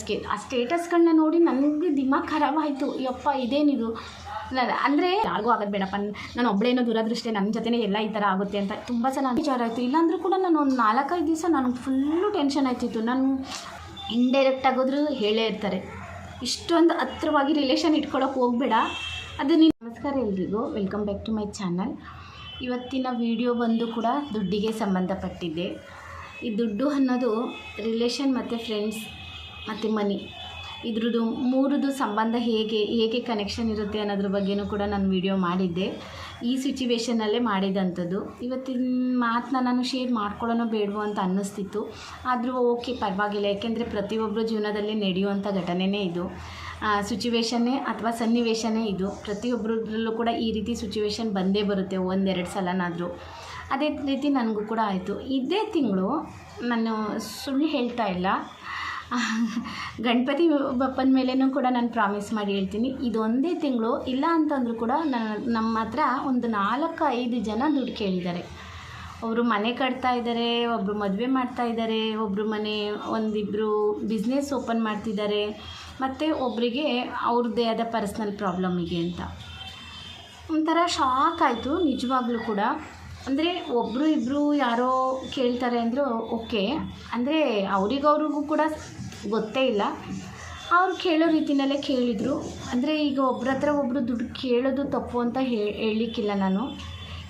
ಸ್ಟೇಟಸ್ಗೆ ಆ ಸ್ಟೇಟಸ್ಗಳನ್ನ ನೋಡಿ ನನಗೆ ದಿಮಾಗ್ ಖರಾಬ್ ಆಯಿತು. ಯಪ್ಪ, ಇದೇನಿದು? ಅಂದರೆ ಯಾರಿಗೂ ಆಗೋದು ಬೇಡಪ್ಪ. ನಾನು ಒಬ್ಬಳೇನೋ ದುರದೃಷ್ಟೇ ನನ್ನ ಜೊತೆನೇ ಎಲ್ಲ ಈ ಥರ ಆಗುತ್ತೆ ಅಂತ ತುಂಬ ಸಲ ವಿಚಾರ ಆಯಿತು. ಇಲ್ಲಾಂದ್ರೂ ಕೂಡ ನಾನು ಒಂದು ನಾಲ್ಕೈದು ದಿವಸ ನನಗೆ ಫುಲ್ಲು ಟೆನ್ಷನ್ ಆಯ್ತಿತ್ತು. ನಾನು ಇಂಡೈರೆಕ್ಟ್ ಆಗೋದ್ರು ಹೇಳೇ ಇರ್ತಾರೆ. ಇಷ್ಟೊಂದು ಹತ್ರವಾಗಿ ರಿಲೇಷನ್ ಇಟ್ಕೊಳಕ್ಕೆ ಹೋಗ್ಬೇಡ. ಅದು ನೀನು ನಮಸ್ಕಾರ ಎಲ್ರಿಗೂ. Welcome back to my channel ಇವತ್ತಿನ ವಿಡಿಯೋ ಬಂದು ಕೂಡ ದುಡ್ಡಿಗೆ ಸಂಬಂಧಪಟ್ಟಿದ್ದೆ. ಈ ದುಡ್ಡು ಅನ್ನೋದು ರಿಲೇಷನ್ ಮತ್ತು ಫ್ರೆಂಡ್ಸ್ ಮತ್ತು ಮನಿ. ಇದ್ರದ್ದು ಮೂರದು ಸಂಬಂಧ ಹೇಗೆ ಹೇಗೆ ಕನೆಕ್ಷನ್ ಇರುತ್ತೆ ಅನ್ನೋದ್ರ ಬಗ್ಗೆನೂ ಕೂಡ ನಾನು ವಿಡಿಯೋ ಮಾಡಿದ್ದೆ. ಈ ಸಿಚುವೇಶನಲ್ಲೇ ಮಾಡಿದಂಥದ್ದು. ಇವತ್ತಿನ ಮಾತನ್ನ ನಾನು ಶೇರ್ ಮಾಡ್ಕೊಳ್ಳೋನೋ ಬೇಡವೋ ಅಂತ ಅನ್ನಿಸ್ತಿತ್ತು. ಆದರೂ ಓಕೆ ಪರವಾಗಿಲ್ಲ. ಯಾಕೆಂದರೆ ಪ್ರತಿಯೊಬ್ಬರ ಜೀವನದಲ್ಲಿ ನಡೆಯುವಂಥ ಘಟನೆನೇ ಇದು. ಸಿಚುವೇಶನ್ನೇ ಅಥವಾ ಸನ್ನಿವೇಶನೇ ಇದು. ಪ್ರತಿಯೊಬ್ಬರಲ್ಲೂ ಕೂಡ ಈ ರೀತಿ ಸಿಚುವೇಶನ್ ಬಂದೇ ಬರುತ್ತೆ ಒಂದೆರಡು ಸಲನಾದರೂ. ಅದೇ ರೀತಿ ನನಗೂ ಕೂಡ ಆಯಿತು. ಇದೇ ತಿಂಗಳು ನಾನು ಸುಳ್ಳು ಹೇಳ್ತಾ ಇಲ್ಲ. ಗಣಪತಿ ಬಪ್ಪನ ಮೇಲೇನೂ ಕೂಡ ನಾನು ಪ್ರಾಮಿಸ್ ಮಾಡಿ ಹೇಳ್ತೀನಿ. ಇದೊಂದೇ ತಿಂಗಳು, ಇಲ್ಲ ಅಂತಂದರೂ ಕೂಡ ನನ್ನ ನಮ್ಮ ಹತ್ರ ಒಂದು ನಾಲ್ಕು, ಐದು ಜನ ದುಡ್ಡು ಕೇಳಿದ್ದಾರೆ. ಒಬ್ಬರು ಮನೆ ಕಟ್ತಾ ಇದ್ದಾರೆ ಒಬ್ಬರು ಮದುವೆ ಮಾಡ್ತಾ ಇದ್ದಾರೆ ಒಬ್ಬರು ಮನೆ ಒಂದಿಬ್ಬರು ಬಿಸ್ನೆಸ್ ಓಪನ್ ಮಾಡ್ತಿದ್ದಾರೆ, ಮತ್ತು ಒಬ್ಬರಿಗೆ ಅವ್ರದ್ದೇ ಆದ ಪರ್ಸ್ನಲ್ ಪ್ರಾಬ್ಲಮಿಗೆ ಅಂತ. ಒಂಥರ ಶಾಕ್ ಆಯಿತು, ನಿಜವಾಗ್ಲೂ ಕೂಡ. ಅಂದರೆ ಒಬ್ಬರು ಇಬ್ಬರು ಯಾರೋ ಕೇಳ್ತಾರೆ ಅಂದರೂ ಓಕೆ. ಅಂದರೆ ಅವರಿಗವ್ರಿಗೂ ಕೂಡ ಗೊತ್ತೇ ಇಲ್ಲ. ಅವ್ರು ಕೇಳೋ ರೀತಿಯಲ್ಲೇ ಕೇಳಿದರು. ಅಂದರೆ ಈಗ ಒಬ್ರ ಹತ್ರ ಒಬ್ಬರು ದುಡ್ಡು ಕೇಳೋದು ತಪ್ಪು ಅಂತ ಹೇಳಲಿಕ್ಕಿಲ್ಲ ನಾನು.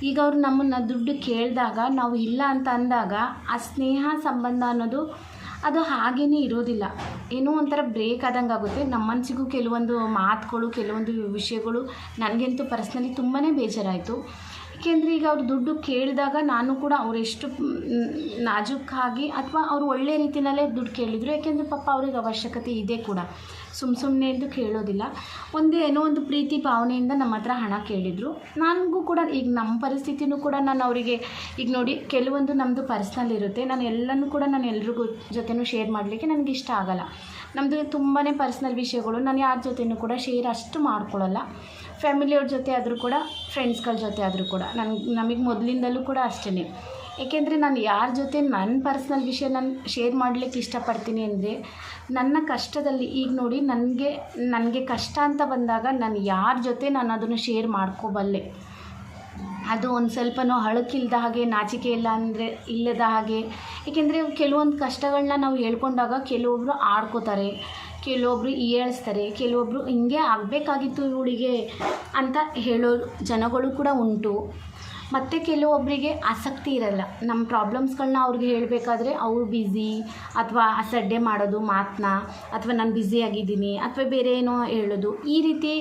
ಈಗ ಅವ್ರು ನಮ್ಮನ್ನು ದುಡ್ಡು ಕೇಳಿದಾಗ, ನಾವು ಇಲ್ಲ ಅಂತ ಅಂದಾಗ ಆ ಸ್ನೇಹ ಸಂಬಂಧ ಅನ್ನೋದು ಅದು ಹಾಗೇ ಇರೋದಿಲ್ಲ. ಏನೋ ಒಂಥರ ಬ್ರೇಕ್ ಆದಂಗೆ ಆಗುತ್ತೆ. ನಮ್ಮ ಮನಸ್ಸಿಗೂ ಕೆಲವೊಂದು ಮಾತುಗಳು, ಕೆಲವೊಂದು ವಿಷಯಗಳು ನನಗಂತೂ ಪರ್ಸ್ನಲಿ ತುಂಬಾ ಬೇಜಾರಾಯಿತು. ಏಕೆಂದರೆ ಈಗ ಅವ್ರು ದುಡ್ಡು ಕೇಳಿದಾಗ ನಾನು ಕೂಡ ಅವರೆಷ್ಟು ನಾಜೂಕಾಗಿ ಅಥವಾ ಅವರು ಒಳ್ಳೆ ರೀತಿಯಲ್ಲೇ ದುಡ್ಡು ಕೇಳಿದರು. ಯಾಕೆಂದರೆ ಪಾಪ ಅವ್ರಿಗೆ ಅವಶ್ಯಕತೆ ಇದೆ ಕೂಡ. ಸುಮ್ಮ ಸುಮ್ಮನೆ ಎಂದು ಕೇಳೋದಿಲ್ಲ. ಒಂದು ಏನೋ ಒಂದು ಪ್ರೀತಿ ಭಾವನೆಯಿಂದ ನಮ್ಮ ಹತ್ರ ಹಣ ಕೇಳಿದರು. ನನಗೂ ಕೂಡ ಈಗ ನಮ್ಮ ಪರಿಸ್ಥಿತಿನೂ ಕೂಡ ನಾನು ಅವರಿಗೆ, ಈಗ ನೋಡಿ ಕೆಲವೊಂದು ನಮ್ಮದು ಪರ್ಸ್ನಲ್ ಇರುತ್ತೆ. ನಾನು ಎಲ್ಲನೂ ಕೂಡ ನಾನು ಎಲ್ರಿಗೂ ಜೊತೆನೂ ಶೇರ್ ಮಾಡಲಿಕ್ಕೆ ನನಗೆ ಇಷ್ಟ ಆಗಲ್ಲ. ನಮ್ಮದು ತುಂಬಾ ಪರ್ಸ್ನಲ್ ವಿಷಯಗಳು. ನಾನು ಯಾರ ಜೊತೆನೂ ಕೂಡ ಶೇರ್ ಅಷ್ಟು ಮಾಡ್ಕೊಳ್ಳಲ್ಲ. ಫ್ಯಾಮಿಲಿಯವ್ರ ಜೊತೆ ಆದರೂ ಕೂಡ ಫ್ರೆಂಡ್ಸ್ಗಳ ಜೊತೆ ಆದರೂ ಕೂಡ. ನನಗೆ ನಮಗೆ ಮೊದಲಿಂದಲೂ ಕೂಡ ಅಷ್ಟೇ ಏಕೆಂದರೆ ನಾನು ಯಾರ ಜೊತೆ ನನ್ನ ಪರ್ಸ್ನಲ್ ವಿಷಯ ನಾನು ಶೇರ್ ಮಾಡಲಿಕ್ಕೆ ಇಷ್ಟಪಡ್ತೀನಿ ಅಂದರೆ, ನನ್ನ ಕಷ್ಟದಲ್ಲಿ ಈಗ ನೋಡಿ ನನಗೆ ನನಗೆ ಕಷ್ಟ ಅಂತ ಬಂದಾಗ ನಾನು ಯಾರ ಜೊತೆ ನಾನು ಅದನ್ನು ಶೇರ್ ಮಾಡ್ಕೋಬಲ್ಲೆ. ಅದು ಒಂದು ಸ್ವಲ್ಪನೂ ಹಳಕಿಲ್ಲದ ಹಾಗೆ, ನಾಚಿಕೆ ಇಲ್ಲ ಅಂದರೆ, ಇಲ್ಲದ ಹಾಗೆ. ಏಕೆಂದರೆ ಕೆಲವೊಂದು ಕಷ್ಟಗಳನ್ನ ನಾವು ಹೇಳ್ಕೊಂಡಾಗ ಕೆಲವೊಬ್ಬರು ಆಡ್ಕೋತಾರೆ ಕೆಲವೊಬ್ಬರು ಹೀಯಾಳಿಸ್ತಾರೆ ಕೆಲವೊಬ್ಬರು ಹಿಂಗೆ ಆಗಬೇಕಾಗಿತ್ತು ಇವಳಿಗೆ ಅಂತ ಹೇಳೋ ಜನಗಳು ಕೂಡ ಉಂಟು. ಮತ್ತು ಕೆಲವೊಬ್ಬರಿಗೆ ಆಸಕ್ತಿ ಇರಲ್ಲ. ನಮ್ಮ ಪ್ರಾಬ್ಲಮ್ಸ್ಗಳನ್ನ ಅವ್ರಿಗೆ ಹೇಳಬೇಕಾದ್ರೆ ಅವ್ರು ಬ್ಯುಸಿ ಅಥವಾ ಅಸಡ್ಡೆ ಮಾಡೋದು ಮಾತನ್ನ ಅಥವಾ ನಾನು ಬ್ಯುಸಿಯಾಗಿದ್ದೀನಿ ಅಥವಾ ಬೇರೆ ಏನೋ ಹೇಳೋದು. ಈ ರೀತಿ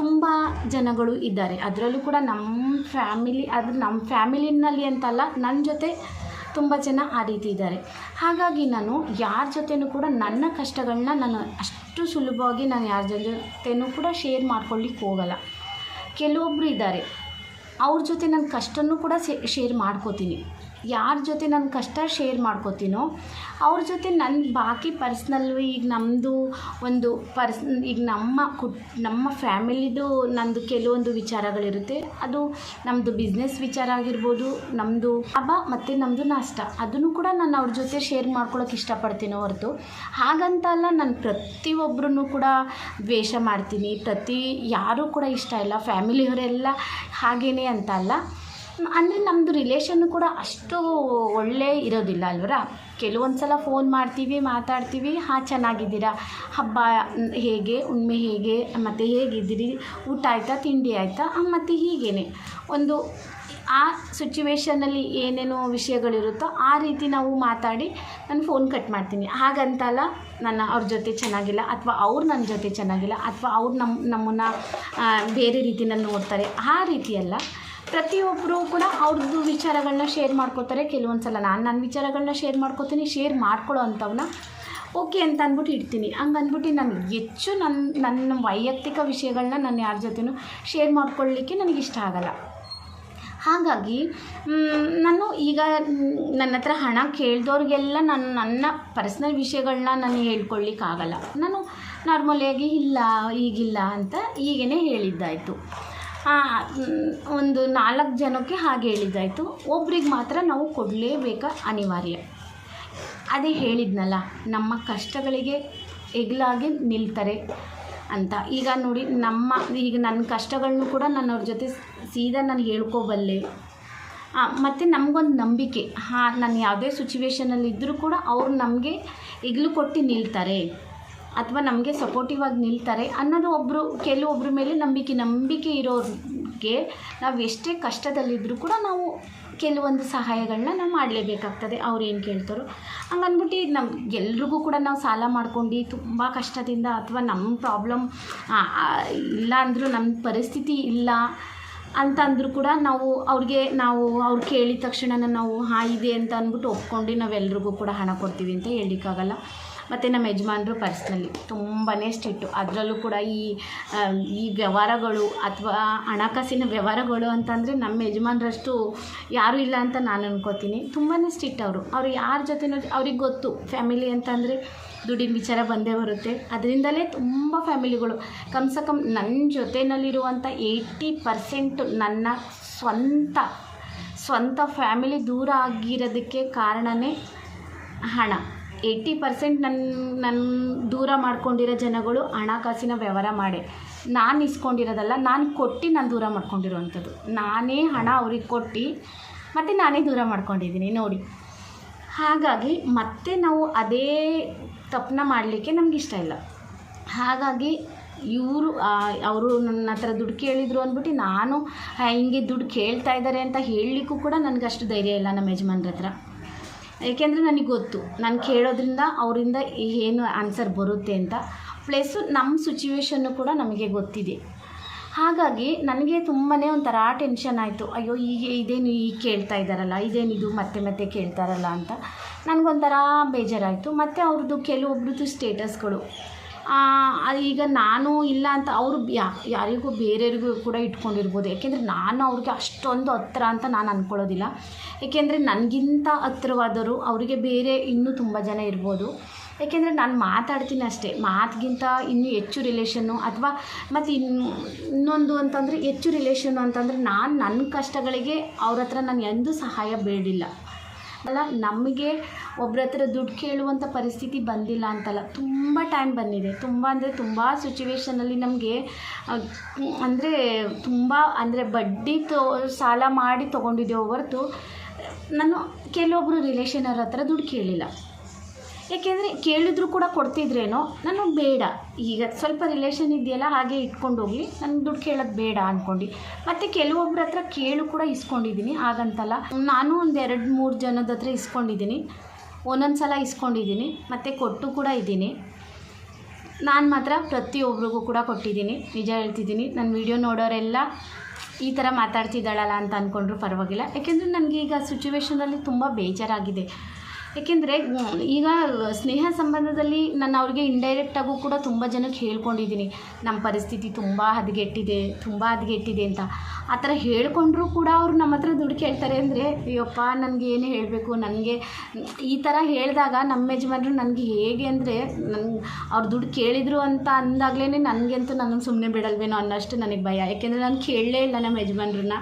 ತುಂಬ ಜನಗಳು ಇದ್ದಾರೆ. ಅದರಲ್ಲೂ ಕೂಡ ನಮ್ಮ ಫ್ಯಾಮಿಲಿ ಅದು ನಮ್ಮ ಫ್ಯಾಮಿಲಿನಲ್ಲಿ ಅಂತಲ್ಲ ನನ್ನ ಜೊತೆ ತುಂಬ ಜನ ಆ ರೀತಿ ಇದ್ದಾರೆ. ಹಾಗಾಗಿ ನಾನು ಯಾರ ಜೊತೆನೂ ಕೂಡ ನನ್ನ ಕಷ್ಟಗಳನ್ನ ನಾನು ಅಷ್ಟು ಸುಲಭವಾಗಿ ನಾನು ಯಾರ ಜೊತೆನೂ ಕೂಡ ಶೇರ್ ಮಾಡ್ಕೊಳ್ಳಿಕ್ಕೆ ಹೋಗಲ್ಲ. ಕೆಲವೊಬ್ಬರು ಇದ್ದಾರೆ. ಅವ್ರ ಜೊತೆ ನನ್ನ ಕಷ್ಟನೂ ಕೂಡ ಶೇರ್ ಮಾಡ್ಕೋತೀನಿ. ಯಾರ ಜೊತೆ ನನ್ನ ಕಷ್ಟ ಶೇರ್ ಮಾಡ್ಕೋತೀನೋ, ಅವ್ರ ಜೊತೆ ನನ್ನ ಬಾಕಿ ಪರ್ಸ್ನಲ್ಲು ಈಗ ನಮ್ಮದು ಒಂದು ಪರ್ಸ್ ಈಗ ನಮ್ಮ ಕುಟ್, ನಮ್ಮ ಫ್ಯಾಮಿಲಿದು ನಂದು ಕೆಲವೊಂದು ವಿಚಾರಗಳಿರುತ್ತೆ. ಅದು ನಮ್ಮದು ಬಿಸ್ನೆಸ್ ವಿಚಾರ ಆಗಿರ್ಬೋದು ನಮ್ಮದು ಲಾಭ ಮತ್ತು ನಮ್ಮದು ನಷ್ಟ. ಅದನ್ನು ಕೂಡ ನಾನು ಅವ್ರ ಜೊತೆ ಶೇರ್ ಮಾಡ್ಕೊಳಕ್ಕೆ ಇಷ್ಟಪಡ್ತೀನೋ ಹೊರತು. ಹಾಗಂತ ಅಲ್ಲ, ನಾನು ಪ್ರತಿಯೊಬ್ಬರನ್ನು ಕೂಡ ದ್ವೇಷ ಮಾಡ್ತೀನಿ. ಪ್ರತಿ ಯಾರೂ ಕೂಡ ಇಷ್ಟ ಇಲ್ಲ. ಫ್ಯಾಮಿಲಿಯವರೆಲ್ಲ ಹಾಗೇ ಅಂತ ಅಲ್ಲ. ಅಂದರೆ ನಮ್ಮದು ರಿಲೇಷನ್ನು ಕೂಡ ಅಷ್ಟು ಒಳ್ಳೆ ಇರೋದಿಲ್ಲ ಅಲ್ವರ? ಕೆಲವೊಂದು ಸಲ ಫೋನ್ ಮಾಡ್ತೀವಿ, ಮಾತಾಡ್ತೀವಿ, ಹಾಂ, ಚೆನ್ನಾಗಿದ್ದೀರಾ? ಹಬ್ಬ, ಹೇಗೆ? ಉಣ್ಮೆ ಹೇಗೆ? ಮತ್ತು ಹೇಗಿದ್ದೀರಿ? ಊಟ ಆಯಿತಾ? ತಿಂಡಿ ಆಯಿತಾ? ಮತ್ತು ಹೀಗೇನೆ. ಒಂದು ಆ ಸಿಚುವೇಶನಲ್ಲಿ ಏನೇನೋ ವಿಷಯಗಳಿರುತ್ತೋ ಆ ರೀತಿ ನಾವು ಮಾತಾಡಿ ನಾನು ಫೋನ್ ಕಟ್ ಮಾಡ್ತೀನಿ. ಹಾಗಂತಲ್ಲ ನನ್ನ ಅವ್ರ ಜೊತೆ ಚೆನ್ನಾಗಿಲ್ಲ ಅಥವಾ ಅವ್ರು ನನ್ನ ಜೊತೆ ಚೆನ್ನಾಗಿಲ್ಲ ಅಥವಾ ಅವ್ರು ನಮ್ಮ ನಮ್ಮನ್ನು ಬೇರೆ ರೀತಿನಲ್ಲಿ ನೋಡ್ತಾರೆ. ಆ ರೀತಿಯಲ್ಲ. ಪ್ರತಿಯೊಬ್ಬರು ಕೂಡ ಅವ್ರದ್ದು ವಿಚಾರಗಳನ್ನ ಶೇರ್ ಮಾಡ್ಕೋತಾರೆ. ಕೆಲವೊಂದು ಸಲ ನಾನು ನನ್ನ ವಿಚಾರಗಳನ್ನ ಶೇರ್ ಮಾಡ್ಕೋತೀನಿ ಶೇರ್ ಮಾಡ್ಕೊಳ್ಳೋ ಅಂಥವನ್ನ ಓಕೆ ಅಂತ ಅಂದ್ಬಿಟ್ಟು ಇಡ್ತೀನಿ. ಹಂಗೆ ಅಂದ್ಬಿಟ್ಟು ನಾನು ಹೆಚ್ಚು ನನ್ನ ನನ್ನ ವೈಯಕ್ತಿಕ ವಿಷಯಗಳನ್ನ ನಾನು ಯಾರ ಜೊತೆನೂ ಶೇರ್ ಮಾಡ್ಕೊಳ್ಳಿಕ್ಕೆ ನನಗೆ ಇಷ್ಟ ಆಗಲ್ಲ. ಹಾಗಾಗಿ ನಾನು ಈಗ ನನ್ನ ಹತ್ರ ಹಣ ಕೇಳಿದವ್ರಿಗೆಲ್ಲ ನಾನು, ನನ್ನ ಪರ್ಸ್ನಲ್ ವಿಷಯಗಳನ್ನ ನಾನು ಹೇಳ್ಕೊಳ್ಳಿಕ್ಕಾಗಲ್ಲ ನಾನು ನಾರ್ಮಲಿಯಾಗಿ ಇಲ್ಲ, ಈಗಿಲ್ಲ ಅಂತ ಈಗೇ ಹೇಳಿದ್ದಾಯಿತು. ಒಂದು ನಾಲ್ಕು ಜನಕ್ಕೆ ಹಾಗೆ ಹೇಳಿದ್ದಾಯಿತು. ಒಬ್ರಿಗೆ ಮಾತ್ರ ನಾವು ಕೊಡಲೇಬೇಕಾ ಅನಿವಾರ್ಯ. ಅದೇ ಹೇಳಿದ್ನಲ್ಲ, ನಮ್ಮ ಕಷ್ಟಗಳಿಗೆ ಹೆಗ್ಲಾಗಿ ನಿಲ್ತಾರೆ ಅಂತ. ಈಗ ನೋಡಿ, ನಮ್ಮ, ಈಗ ನನ್ನ ಕಷ್ಟಗಳನ್ನು ಕೂಡ ನಾನು ಅವ್ರ ಜೊತೆ ಸೀದಾ ನಾನು ಹೇಳ್ಕೊಬಲ್ಲೆ. ಮತ್ತು ನಮಗೊಂದು ನಂಬಿಕೆ. ಹಾಂ, ನಾನು ಯಾವುದೇ ಸಿಚುವೇಶನಲ್ಲಿ ಇದ್ದರೂ ಕೂಡ ಅವ್ರು ನಮಗೆ ಹೆಗ್ಲು ಕೊಟ್ಟು ನಿಲ್ತಾರೆ. ಅಥವಾ ನಮಗೆ ಸಪೋರ್ಟಿವ್ ಆಗಿ ನಿಲ್ತಾರೆ ಅನ್ನೋದು ಒಬ್ಬರು ಕೆಲವೊಬ್ಬರ ಮೇಲೆ ನಂಬಿಕೆ ನಂಬಿಕೆ ಇರೋರಿಗೆ ನಾವು ಎಷ್ಟೇ ಕಷ್ಟದಲ್ಲಿದ್ದರೂ ಕೂಡ ನಾವು ಕೆಲವೊಂದು ಸಹಾಯಗಳನ್ನ ನಾವು ಮಾಡಲೇಬೇಕಾಗ್ತದೆ. ಅವ್ರು ಏನು ಕೇಳ್ತಾರೋ. ಹಂಗನ್ಬಿಟ್ಟು ನಮ್ಮ ಎಲ್ರಿಗೂ ಕೂಡ ನಾವು ಸಾಲ ಮಾಡ್ಕೊಂಡು ತುಂಬ ಕಷ್ಟದಿಂದ ಅಥವಾ ನಮ್ಮ ಪ್ರಾಬ್ಲಮ್ ಇಲ್ಲ ಅಂದರೂ ನಮ್ಮ ಪರಿಸ್ಥಿತಿ ಇಲ್ಲ ಅಂತಂದರೂ ಕೂಡ ನಾವು ಅವ್ರಿಗೆ, ನಾವು ಅವ್ರು ಕೇಳಿದ ತಕ್ಷಣ ನಾವು, ಹಾಂ, ಇದೆ ಅಂತ ಅಂದ್ಬಿಟ್ಟು ಒಪ್ಕೊಂಡು ನಾವೆಲ್ರಿಗೂ ಕೂಡ ಹಣ ಕೊಡ್ತೀವಿ ಅಂತ ಹೇಳಲಿಕ್ಕಾಗಲ್ಲ. ಮತ್ತು ನಮ್ಮ ಯಜಮಾನ್ರು ಪರ್ಸ್ನಲಿ ತುಂಬಾ ಸ್ಟಿಟ್ಟು ಅದರಲ್ಲೂ ಕೂಡ ಈ ಈ ವ್ಯವಹಾರಗಳು ಅಥವಾ ಹಣಕಾಸಿನ ವ್ಯವಹಾರಗಳು ಅಂತಂದರೆ ನಮ್ಮ ಯಜಮಾನ್ರಷ್ಟು ಯಾರೂ ಇಲ್ಲ ಅಂತ ನಾನು ಅನ್ಕೋತೀನಿ. ತುಂಬಾ ಸ್ಟ್ರಿಕ್ಟ್ ಅವರು. ಅವ್ರು ಯಾರ ಜೊತೆನೂ, ಅವ್ರಿಗೆ ಗೊತ್ತು. ಫ್ಯಾಮಿಲಿ ಅಂತಂದರೆ ದುಡ್ಡಿನ ವಿಚಾರ ಬಂದೇ ಬರುತ್ತೆ. ಅದರಿಂದಲೇ ತುಂಬ ಫ್ಯಾಮಿಲಿಗಳು. ಕಮ್ಸ ಕಮ್ ನನ್ನ ಜೊತೆಯಲ್ಲಿರುವಂಥ ಏಯ್ಟಿ ಪರ್ಸೆಂಟ್ ನನ್ನ ಸ್ವಂತ ಸ್ವಂತ ಫ್ಯಾಮಿಲಿ ದೂರ ಆಗಿರೋದಕ್ಕೆ ಕಾರಣವೇ ಹಣ. ಏಯ್ಟಿ ಪರ್ಸೆಂಟ್ ನನ್ನ ನನ್ನ ದೂರ ಮಾಡ್ಕೊಂಡಿರೋ ಜನಗಳು ಹಣಕಾಸಿನ ವ್ಯವಹಾರ ಮಾಡಿ. ನಾನು ಇಸ್ಕೊಂಡಿರೋದಲ್ಲ, ನಾನು ಕೊಟ್ಟು ನಾನು ದೂರ ಮಾಡ್ಕೊಂಡಿರೋವಂಥದ್ದು ನಾನೇ ಹಣ ಅವ್ರಿಗೆ ಕೊಟ್ಟು, ಮತ್ತು ನಾನೇ ದೂರ ಮಾಡ್ಕೊಂಡಿದ್ದೀನಿ, ನೋಡಿ. ಹಾಗಾಗಿ ಮತ್ತೆ ನಾವು ಅದೇ ತಪ್ಪನ್ನ ಮಾಡಲಿಕ್ಕೆ ನಮ್ಗೆ ಇಷ್ಟ ಇಲ್ಲ. ಹಾಗಾಗಿ ಇವರು ಅವರು ನನ್ನ ಹತ್ರ ದುಡ್ಡು ಕೇಳಿದರು ಅಂದ್ಬಿಟ್ಟು ನಾನು ಹಿಂಗೆ ದುಡ್ಡು ಕೇಳ್ತಾ ಇದ್ದಾರೆ ಅಂತ ಹೇಳಲಿಕ್ಕೂ ಕೂಡ ನನಗಷ್ಟು ಧೈರ್ಯ ಇಲ್ಲ ನಮ್ಮ ಯಜಮಾನ್ರ ಹತ್ರ. ಏಕೆಂದರೆ ನನಗೆ ಗೊತ್ತು. ನಾನು ಕೇಳೋದ್ರಿಂದ ಅವರಿಂದ ಏನು ಆನ್ಸರ್ ಬರುತ್ತೆ ಅಂತ. ಪ್ಲಸ್ಸು ನಮ್ಮ ಸಿಚುವೇಶನ್ನು ಕೂಡ ನಮಗೆ ಗೊತ್ತಿದೆ. ಹಾಗಾಗಿ ನನಗೆ ತುಂಬಾ ಒಂಥರ ಟೆನ್ಷನ್ ಆಯಿತು. ಅಯ್ಯೋ ಈಗ ಇದೇನು ಈಗ ಕೇಳ್ತಾ ಇದ್ದಾರಲ್ಲ ಇದೇನಿದು ಮತ್ತೆ ಮತ್ತೆ ಕೇಳ್ತಾರಲ್ಲ ಅಂತ. ನನಗೊಂಥರ ಬೇಜಾರಾಯಿತು. ಮತ್ತು ಅವ್ರದ್ದು ಕೆಲವೊಬ್ರದ್ದು ಸ್ಟೇಟಸ್ಗಳು ಈಗ ನಾನು ಇಲ್ಲ ಅಂತ ಅವರು ಯಾ ಯಾರಿಗೂ ಬೇರೆಯವ್ರಿಗೂ ಕೂಡ ಇಟ್ಕೊಂಡಿರ್ಬೋದು. ಯಾಕೆಂದರೆ ನಾನು ಅವ್ರಿಗೆ ಅಷ್ಟೊಂದು ಹತ್ರ ಅಂತ ನಾನು ಅಂದ್ಕೊಳ್ಳೋದಿಲ್ಲ ಏಕೆಂದರೆ ನನಗಿಂತ ಹತ್ರವಾದವರು ಅವರಿಗೆ ಬೇರೆ ಇನ್ನೂ ತುಂಬ ಜನ ಇರ್ಬೋದು. ಏಕೆಂದರೆ ನಾನು ಮಾತಾಡ್ತೀನಿ ಅಷ್ಟೇ. ಮಾತಿಗಿಂತ ಇನ್ನೂ ಹೆಚ್ಚು ರಿಲೇಷನ್ನು ಅಥವಾ ಮತ್ತು ಇನ್ನು ಇನ್ನೊಂದು ಅಂತಂದರೆ ಹೆಚ್ಚು ರಿಲೇಷನ್ನು ಅಂತಂದರೆ ನಾನು ನನ್ನ ಕಷ್ಟಗಳಿಗೆ ಅವ್ರ ಹತ್ರ ನಾನು ಎಂದೂ ಸಹಾಯ ಬೇಡಿಲ್ಲ. ಅಲ್ಲ ನಮಗೆ ಒಬ್ರ ಹತ್ರ ದುಡ್ಡು ಕೇಳುವಂಥ ಪರಿಸ್ಥಿತಿ ಬಂದಿಲ್ಲ ಅಂತಲ್ಲ. ತುಂಬ ಟೈಮ್ ಬಂದಿದೆ. ತುಂಬ ಅಂದರೆ ತುಂಬ ಸಿಚುವೇಶನಲ್ಲಿ ನಮಗೆ ಅಂದರೆ ತುಂಬ ಅಂದರೆ ಬಡ್ಡಿ ತೋ, ಸಾಲ ಮಾಡಿ ತೊಗೊಂಡಿದ್ದೇವೆ ಹೊರತು, ನಾನು ಕೆಲವೊಬ್ಬರು ರಿಲೇಷನ್ ಅವ್ರ ಹತ್ರ ದುಡ್ಡು ಕೇಳಿಲ್ಲ. ಏಕೆಂದರೆ ಕೇಳಿದ್ರು ಕೂಡ ಕೊಡ್ತಿದ್ರೇನೋ ನಾನು ಬೇಡ. ಈಗ ಸ್ವಲ್ಪ ರಿಲೇಷನ್ ಇದೆಯಲ್ಲ, ಹಾಗೆ ಇಟ್ಕೊಂಡು ಹೋಗಿ ನಾನು ದುಡ್ಡು ಕೇಳೋದು ಬೇಡ ಅಂದ್ಕೊಂಡು ಮತ್ತು ಕೆಲವೊಬ್ಬರ ಹತ್ರ ಕೇಳು ಕೂಡ ಇಸ್ಕೊಂಡಿದ್ದೀನಿ, ಹಾಗಂತಲ್ಲ. ನಾನು ಒಂದು ಎರಡು ಮೂರು ಜನದ ಹತ್ರ ಇಸ್ಕೊಂಡಿದ್ದೀನಿ. ಒಂದೊಂದು ಸಲ ಇಸ್ಕೊಂಡಿದ್ದೀನಿ, ಮತ್ತು ಕೊಟ್ಟು ಕೂಡ ಇದ್ದೀನಿ. ನಾನು ಮಾತ್ರ ಪ್ರತಿಯೊಬ್ಬರಿಗೂ ಕೂಡ ಕೊಟ್ಟಿದ್ದೀನಿ. ನಿಜ ಹೇಳ್ತಿದ್ದೀನಿ ನನ್ನ ವಿಡಿಯೋ ನೋಡೋರೆಲ್ಲ ಈ ಥರ ಮಾತಾಡ್ತಿದ್ದಾಳಲ್ಲ ಅಂತ ಅಂದ್ಕೊಂಡ್ರು ಪರವಾಗಿಲ್ಲ. ಯಾಕೆಂದರೆ ನನಗೆ ಈಗ ಸಿಚುವೇಶನಲ್ಲಿ ತುಂಬ ಬೇಜಾರಾಗಿದೆ. ಏಕೆಂದರೆ ಈಗ ಸ್ನೇಹ ಸಂಬಂಧದಲ್ಲಿ ನಾನು ಅವ್ರಿಗೆ ಇಂಡೈರೆಕ್ಟಾಗೂ ಕೂಡ ತುಂಬ ಜನಕ್ಕೆ ಹೇಳ್ಕೊಂಡಿದ್ದೀನಿ ನಮ್ಮ ಪರಿಸ್ಥಿತಿ ತುಂಬ ಹದಗೆಟ್ಟಿದೆ ತುಂಬ ಹದಗೆಟ್ಟಿದೆ ಅಂತ. ಆ ಥರ ಹೇಳ್ಕೊಂಡ್ರೂ ಕೂಡ ಅವರು ನಮ್ಮ ಹತ್ರ ದುಡ್ಡು ಕೇಳ್ತಾರೆ ಅಂದರೆ, ಅಯ್ಯಪ್ಪ, ನನಗೆ ಏನು ಹೇಳಬೇಕು, ನನಗೆ ಈ ಥರ ಹೇಳಿದಾಗ ನಮ್ಮ ಯಜಮಾನರು ನನಗೆ ಹೇಗೆ ಅಂದರೆ ನನ್ಗೆ ಅವ್ರು ದುಡ್ಡು ಕೇಳಿದರು ಅಂತ ಅಂದಾಗಲೇ ನನಗಂತೂ ನನಗೆ ಸುಮ್ಮನೆ ಬಿಡಲ್ವೇನೋ ಅನ್ನೋಷ್ಟು ನನಗೆ ಭಯ. ಯಾಕೆಂದರೆ ನಾನು ಕೇಳಲೇ ಇಲ್ಲ ನಮ್ಮ ಯಜಮಾನ್ರನ್ನ.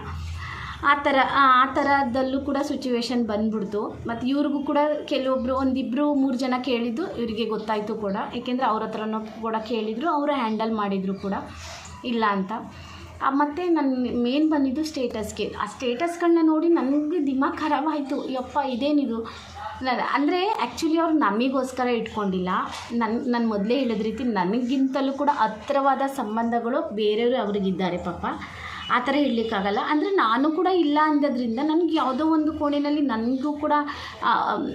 ಆ ಥರ, ಆ ಥರದಲ್ಲೂ ಕೂಡ ಸಿಚುವೇಶನ್ ಬಂದ್ಬಿಡ್ತು. ಮತ್ತು ಇವ್ರಿಗೂ ಕೂಡ ಕೆಲವೊಬ್ಬರು ಒಂದಿಬ್ಬರು ಮೂರು ಜನ ಕೇಳಿದ್ದು ಇವರಿಗೆ ಗೊತ್ತಾಯಿತು ಕೂಡ. ಏಕೆಂದರೆ ಅವ್ರ ಹತ್ರನೂ ಕೂಡ ಕೇಳಿದರು, ಅವರು ಹ್ಯಾಂಡಲ್ ಮಾಡಿದರು ಕೂಡ. ಇಲ್ಲ ಅಂತ. ಮತ್ತು ನನ್ನ ಮೇನ್ ಬಂದಿದ್ದು ಸ್ಟೇಟಸ್ಗೆ ಆ ಸ್ಟೇಟಸ್ಗಳನ್ನ ನೋಡಿ ನನಗೆ ದಿಮಾಗ್ ಖರಾಬಾಯಿತು ಯಪ್ಪ, ಇದೇನಿದು? ಅಂದರೆ ಆ್ಯಕ್ಚುಲಿ ಅವ್ರು ನಮಗೋಸ್ಕರ ಇಟ್ಕೊಂಡಿಲ್ಲ. ನನ್ನ ನಾನು ಮೊದಲೇ ಹೇಳಿದ ರೀತಿ ನನಗಿಂತಲೂ ಕೂಡ ಹತ್ರವಾದ ಸಂಬಂಧಗಳು ಬೇರೆಯವರು ಅವ್ರಿಗಿದ್ದಾರೆ ಪಾಪ. ಆ ಥರ ಹೇಳಲಿಕ್ಕಾಗಲ್ಲ ಅಂದರೆ ನಾನು ಕೂಡ ಇಲ್ಲ ಅಂದದ್ರಿಂದ ನನಗೆ ಯಾವುದೋ ಒಂದು ಕೋಣೆಯಲ್ಲಿ ನನಗೂ ಕೂಡ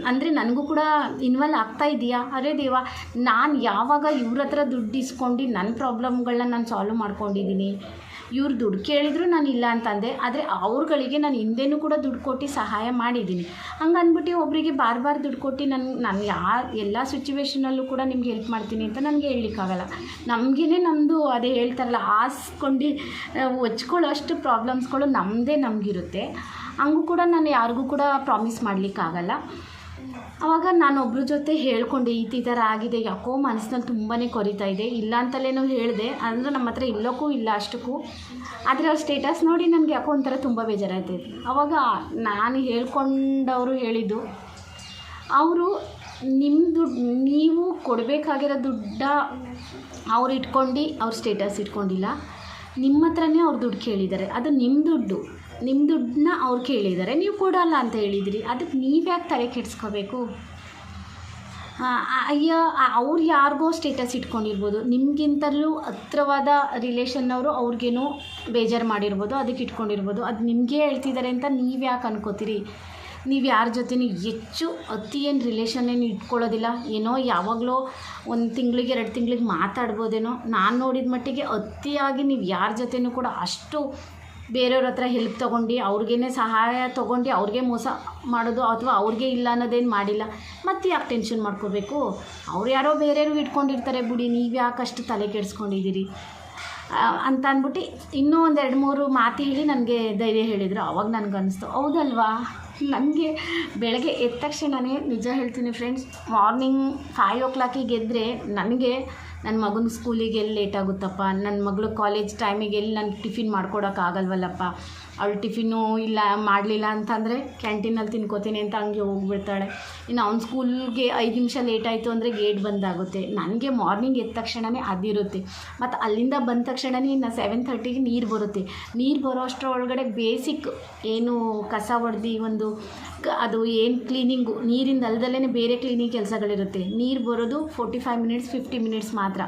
ಅಂದರೆ ನನಗೂ ಕೂಡ ಇನ್ವಾಲ್ವ್ ಆಗ್ತಾ ಇದೆಯಾ? ಅರೆ ದೇವ, ನಾನು ಯಾವಾಗ ಇವ್ರ ಹತ್ರ ದುಡ್ಡು ಇಸ್ಕೊಂಡು ನನ್ನ ಪ್ರಾಬ್ಲಮ್ಗಳನ್ನ ನಾನು ಸಾಲ್ವ್ ಮಾಡ್ಕೊಂಡಿದ್ದೀನಿ ಇವ್ರು ದುಡ್ಡು ಕೇಳಿದ್ರು ನಾನು ಇಲ್ಲ ಅಂತಂದೆ. ಆದರೆ ಅವ್ರುಗಳಿಗೆ ನಾನು ಹಿಂದೆನೂ ಕೂಡ ದುಡ್ಡು ಕೊಟ್ಟು ಸಹಾಯ ಮಾಡಿದ್ದೀನಿ ಹಂಗೆ ಅಂದ್ಬಿಟ್ಟು ಒಬ್ಬರಿಗೆ ಬಾರ್ ಬಾರ್ ದುಡ್ಡು ಕೊಟ್ಟು ನನ್ನ ನಾನು ಯಾ, ಎಲ್ಲ ಸಿಚುವೇಶನಲ್ಲೂ ಕೂಡ ನಿಮ್ಗೆ ಹೆಲ್ಪ್ ಮಾಡ್ತೀನಿ ಅಂತ ನನಗೆ ಹೇಳಲಿಕ್ಕಾಗಲ್ಲ. ನಮಗೇ ನಮ್ಮದು ಅದೇ ಹೇಳ್ತಾರಲ್ಲ ಹಾಸ್ಕೊಂಡು ಹೊಚ್ಕೊಳ್ಳೋ ಅಷ್ಟು ಪ್ರಾಬ್ಲಮ್ಸ್ಗಳು ನಮ್ಮದೇ ನಮಗಿರುತ್ತೆ. ಹಂಗೂ ಕೂಡ ನಾನು ಯಾರಿಗೂ ಕೂಡ ಪ್ರಾಮಿಸ್ ಮಾಡಲಿಕ್ಕಾಗಲ್ಲ. ಆವಾಗ ಒಬ್ರ ಜೊತೆ ಹೇಳ್ಕೊಂಡೆ ಈ ಥರ ಆಗಿದೆ, ಯಾಕೋ ಮನಸ್ಸಿನಲ್ಲಿ ತುಂಬಾ ಕೊರಿತಾ ಇದೆ. ಇಲ್ಲ ಅಂತಲೇನೋ ಹೇಳಿದೆ, ಅಂದರೆ ನಮ್ಮ ಹತ್ರ ಇಲ್ಲೋಕ್ಕೂ ಇಲ್ಲ ಅಷ್ಟಕ್ಕೂ. ಆದರೆ ಅವ್ರ ಸ್ಟೇಟಸ್ ನೋಡಿ ನನಗೆ ಯಾಕೋ ಒಂಥರ ತುಂಬ ಬೇಜಾರಾಯ್ತು. ಆವಾಗ ನಾನು ಹೇಳ್ಕೊಂಡವರು ಹೇಳಿದ್ದು, ಅವರು ನಿಮ್ಮ ದುಡ್ಡು ನೀವು ಕೊಡಬೇಕಾಗಿರೋ ದುಡ್ಡ ಅವ್ರು ಇಟ್ಕೊಂಡು ಅವ್ರ ಸ್ಟೇಟಸ್ ಇಟ್ಕೊಂಡಿಲ್ಲ. ನಿಮ್ಮ ಹತ್ರನೇ ಅವ್ರ ದುಡ್ಡು ಕೇಳಿದ್ದಾರೆ. ಅದು ನಿಮ್ಮ ದುಡ್ಡು. ನಿಮ್ಮ ದುಡ್ಡನ್ನ ಅವ್ರು ಕೇಳಿದ್ದಾರೆ ನೀವು ಕೊಡಲ್ಲ ಅಂತ ಹೇಳಿದಿರಿ. ಅದಕ್ಕೆ ನೀವು ಯಾಕೆ ತಲೆ ಕೆಡಿಸ್ಕೋಬೇಕು? ಅಯ್ಯೋ ಅವ್ರು ಯಾರಿಗೋ ಸ್ಟೇಟಸ್ ಇಟ್ಕೊಂಡಿರ್ಬೋದು. ನಿಮಗಿಂತಲೂ ಹತ್ರವಾದ ರಿಲೇಷನ್ನವರು ಅವ್ರಿಗೇನೋ ಬೇಜಾರು ಮಾಡಿರ್ಬೋದು ಅದಕ್ಕೆ ಇಟ್ಕೊಂಡಿರ್ಬೋದು. ಅದು ನಿಮಗೆ ಹೇಳ್ತಿದ್ದಾರೆ ಅಂತ ನೀವು ಯಾಕೆ ಅನ್ಕೋತೀರಿ? ನೀವು ಯಾರ ಜೊತೆನೂ ಹೆಚ್ಚು ಅತಿ ಏನು ರಿಲೇಷನ್ ಏನು ಇಟ್ಕೊಳ್ಳೋದಿಲ್ಲ. ಏನೋ ಯಾವಾಗಲೋ ಒಂದು ತಿಂಗಳಿಗೆ, ಎರಡು ತಿಂಗಳಿಗೆ ಮಾತಾಡ್ಬೋದೇನೋ. ನಾನು ನೋಡಿದ ಮಟ್ಟಿಗೆ ಅತಿಯಾಗಿ ನೀವು ಯಾರ ಜೊತೆನೂ ಕೂಡ ಅಷ್ಟು ಬೇರೆಯವ್ರ ಹತ್ರ ಹೆಲ್ಪ್ ತೊಗೊಂಡು ಅವ್ರಿಗೇ ಸಹಾಯ ತೊಗೊಂಡು, ಅವ್ರಿಗೆ ಮೋಸ ಮಾಡೋದು ಅಥವಾ ಅವ್ರಿಗೆ ಇಲ್ಲ ಅನ್ನೋದೇನು ಮಾಡಿಲ್ಲ. ಮತ್ತೆ ಯಾಕೆ ಟೆನ್ಷನ್ ಮಾಡ್ಕೋಬೇಕು? ಅವ್ರು ಯಾರೋ ಬೇರೆಯವ್ರು ಇಟ್ಕೊಂಡಿರ್ತಾರೆ ಬಿಡಿ, ನೀವು ಯಾಕೆ ಅಷ್ಟು ತಲೆ ಕೆಡಿಸ್ಕೊಂಡಿದ್ದೀರಿ? ಅಂತ ಅಂದ್ಬಿಟ್ಟು ಇನ್ನೂ ಒಂದು ಎರಡು ಮೂರು ಮಾತು ಹೇಳಿ ನನಗೆ ಧೈರ್ಯ ಹೇಳಿದರು. ಅವಾಗ ನನಗನ್ನಿಸ್ತು ಹೌದಲ್ವಾ? ನನಗೆ ಬೆಳಗ್ಗೆ ಎದ್ದ ತಕ್ಷಣವೇ ನಿಜ ಹೇಳ್ತೀನಿ ಫ್ರೆಂಡ್ಸ್ ಮಾರ್ನಿಂಗ್ ಫೈವ್ ಓ ಕ್ಲಾಕಿಗೆ ಎದ್ದರೆ ನನಗೆ ನನ್ನ ಮಗನ ಸ್ಕೂಲಿಗೆ ಎಲ್ಲಿ ಲೇಟ್ ಆಗುತ್ತಪ್ಪ? ನನ್ನ ಮಗಳು ಕಾಲೇಜ್ ಟೈಮಿಗೆ ಎಲ್ಲಿ ನನಗೆ ಟಿಫಿನ್ ಮಾಡ್ಕೊಡೋಕ್ಕಾಗಲ್ವಲ್ಲಪ್ಪ ಅವಳು ಟಿಫಿನು ಇಲ್ಲ, ಮಾಡಲಿಲ್ಲ ಅಂತಂದರೆ ಕ್ಯಾಂಟೀನಲ್ಲಿ ತಿನ್ಕೋತೀನಿ ಅಂತ ಹಂಗೆ ಹೋಗ್ಬಿಡ್ತಾಳೆ. ಇನ್ನು ಅವ್ನ ಸ್ಕೂಲ್ಗೆ ಐದು ನಿಮಿಷ ಲೇಟ್ ಆಯಿತು ಅಂದರೆ ಗೇಟ್ ಬಂದಾಗುತ್ತೆ ನನಗೆ ಮಾರ್ನಿಂಗ್ ಎದ್ದ ತಕ್ಷಣವೇ ಅದಿರುತ್ತೆ. ಮತ್ತು ಅಲ್ಲಿಂದ ಬಂದ ತಕ್ಷಣವೇ ಇನ್ನು ಸೆವೆನ್ ಥರ್ಟಿಗೆ ನೀರು ಬರುತ್ತೆ. ನೀರು ಬರೋ ಅಷ್ಟರೊಳಗಡೆ ಬೇಸಿಕ್ ಏನು ಕಸ ಹೊಡೆದು ಒಂದು ಅದು ಏನು ಕ್ಲೀನಿಂಗು ನೀರಿಂದ ಅಲ್ದಲ್ಲೇ ಬೇರೆ ಕ್ಲೀನಿಂಗ್ ಕೆಲಸಗಳಿರುತ್ತೆ. ನೀರು ಬರೋದು forty five minutes fifty minutes ಮಾತ್ರ.